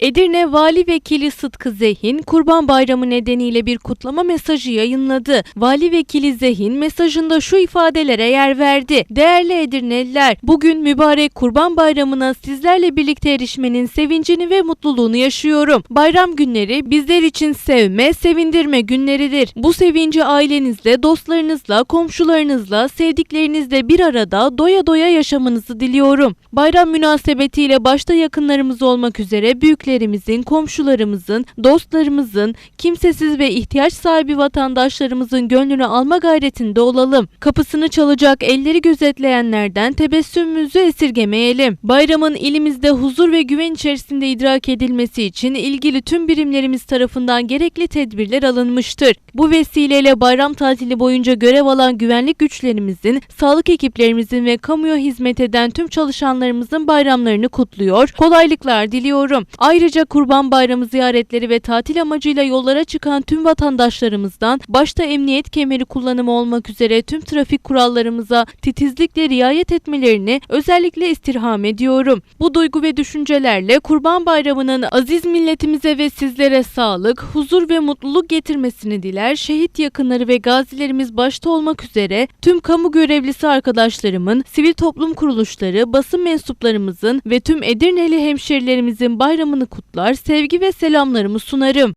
Edirne Vali Vekili Sıtkı Zehin, Kurban Bayramı nedeniyle bir kutlama mesajı yayınladı. Vali Vekili Zehin mesajında şu ifadelere yer verdi. Değerli Edirneliler, bugün mübarek Kurban Bayramı'na sizlerle birlikte erişmenin sevincini ve mutluluğunu yaşıyorum. Bayram günleri bizler için sevme, sevindirme günleridir. Bu sevinci ailenizle, dostlarınızla, komşularınızla, sevdiklerinizle bir arada doya doya yaşamanızı diliyorum. Bayram münasebetiyle başta yakınlarımız olmak üzere büyüklerimizin, komşularımızın, dostlarımızın, kimsesiz ve ihtiyaç sahibi vatandaşlarımızın gönlünü alma gayretinde olalım. Kapısını çalacak elleri gözetleyenlerden tebessümümüzü esirgemeyelim. Bayramın ilimizde huzur ve güven içerisinde idrak edilmesi için ilgili tüm birimlerimiz tarafından gerekli tedbirler alınmıştır. Bu vesileyle bayram tatili boyunca görev alan güvenlik güçlerimizin, sağlık ekiplerimizin ve kamuya hizmet eden tüm çalışanlarımızın bayramlarını kutluyor, kolaylıklar diliyorum. Ayrıca Kurban Bayramı ziyaretleri ve tatil amacıyla yollara çıkan tüm vatandaşlarımızdan başta emniyet kemeri kullanımı olmak üzere tüm trafik kurallarımıza titizlikle riayet etmelerini özellikle istirham ediyorum. Bu duygu ve düşüncelerle Kurban Bayramı'nın aziz milletimize ve sizlere sağlık, huzur ve mutluluk getirmesini diler. Şehit yakınları ve gazilerimiz başta olmak üzere tüm kamu görevlisi arkadaşlarımın, sivil toplum kuruluşları, basın mensuplarımızın ve tüm Edirneli hemşerilerimizin bayramını kutlar, sevgi ve selamlarımı sunarım.